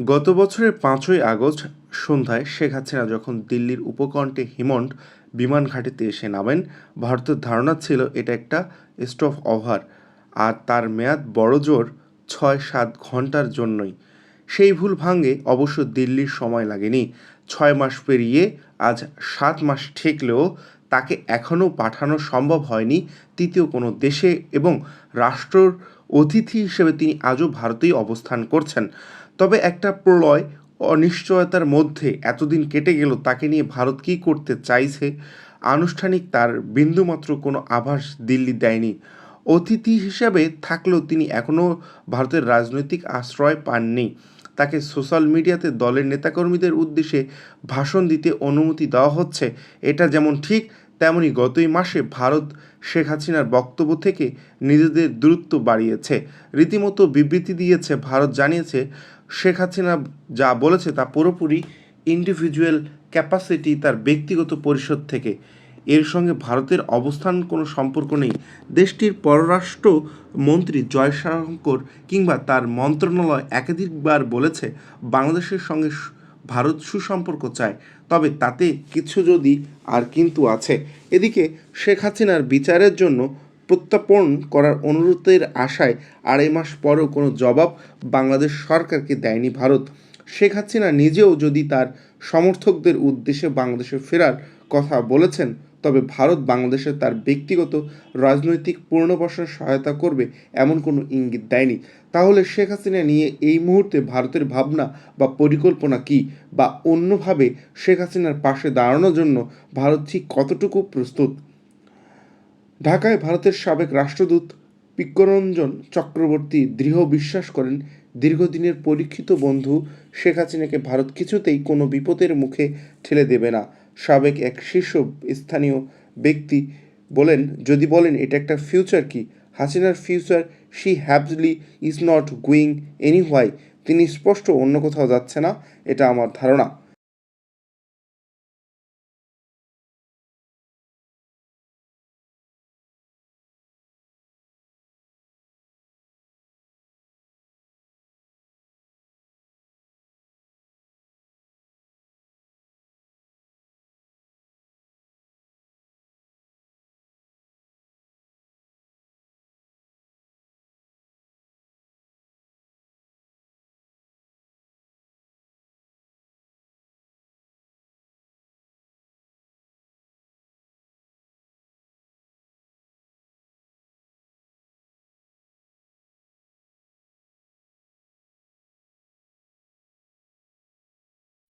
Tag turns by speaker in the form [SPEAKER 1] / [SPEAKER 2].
[SPEAKER 1] গত বছরের পাঁচই আগস্ট সন্ধ্যায় শেখ হাসিনা যখন দিল্লির উপকণ্ঠে হিমন্ট বিমান ঘাঁটিতে এসে নামেন, ভারতের ধারণা ছিল এটা একটা স্টপ ওভার আর তার মেয়াদ বড় জোর ছয় সাত ঘণ্টার জন্যই। সেই ভুল ভাঙে অবশ্য দিল্লির সময় লাগেনি। ছয় মাস পেরিয়ে আজ সাত মাস ঠেকলেও তাকে এখনও পাঠানো সম্ভব হয়নি তৃতীয় কোনো দেশে এবং রাষ্ট্রর অতিথি হিসেবে তিনি আজও ভারতেই অবস্থান করছেন। তবে একটা প্রলয় অনিশ্চয়তার মধ্যে এতদিন কেটে গেল, তাকে নিয়ে ভারত কী করতে চাইছে? আনুষ্ঠানিক তার বিন্দুমাত্র কোনো আভাস দিল্লি দেয়নি। অতিথি হিসেবে থাকলেও তিনি এখনও ভারতের রাজনৈতিক আশ্রয় পাননি। তাকে সোশ্যাল মিডিয়াতে দলের নেতাকর্মীদের উদ্দেশ্যে ভাষণ দিতে অনুমতি দেওয়া হচ্ছে। এটা যেমন ঠিক, তেমনি গতই মাসে ভারত শেখ হাসিনার বক্তব্য থেকে নিজেদের দূরত্ব বাড়িয়েছে। রীতিমতো বিবৃতি দিয়েছে, ভারত জানিয়েছে শেখ হাসিনা যা বলেছে তা পুরোপুরি ইন্ডিভিজুয়াল ক্যাপাসিটি তার ব্যক্তিগত পরিষদ থেকে। এর সঙ্গে ভারতের অবস্থান কোনো সম্পর্ক নেই। দেশটির পররাষ্ট্র মন্ত্রী জয়শঙ্কর কিংবা তার মন্ত্রণালয় একাধিকবার বলেছে, বাংলাদেশের সঙ্গে ভারত সুসম্পর্ক চায়। তবে তাতে কিছু যদি আর কিন্তু আছে। এদিকে শেখ হাসিনার বিচারের জন্য প্রত্যাপন করার অনুরোধের আশায় আড়াই মাস পরেও কোনো জবাব বাংলাদেশ সরকারকে দেয়নি ভারত। শেখ হাসিনা নিজেও যদি তার সমর্থকদের উদ্দেশ্যে বাংলাদেশে ফেরার কথা বলেছেন, তবে ভারত বাংলাদেশে তার ব্যক্তিগত রাজনৈতিক পুনর্বাসন সহায়তা করবে এমন কোনো ইঙ্গিত দেয়নি। তাহলে শেখ হাসিনা নিয়ে এই মুহূর্তে ভারতের ভাবনা বা পরিকল্পনা কী বা অন্যভাবে শেখ হাসিনার পাশে দাঁড়ানোর জন্য ভারত ঠিক কতটুকু প্রস্তুত? ঢাকায় ভারতের সাবেক রাষ্ট্রদূত পিক্করঞ্জন চক্রবর্তী দৃঢ় বিশ্বাস করেন, দীর্ঘদিনের পরীক্ষিত বন্ধু শেখ হাসিনাকে ভারত কিছুতেই কোনো বিপদের মুখে ঠেলে দেবে না। সাবেক এক শীর্ষ স্থানীয় ব্যক্তি বলেন, যদি বলেন এটা একটা ফিউচার কি? হাসিনার future she happily is not going anywhere তিনি স্পষ্ট অন্য কোথাও যাচ্ছে না, এটা আমার ধারণা।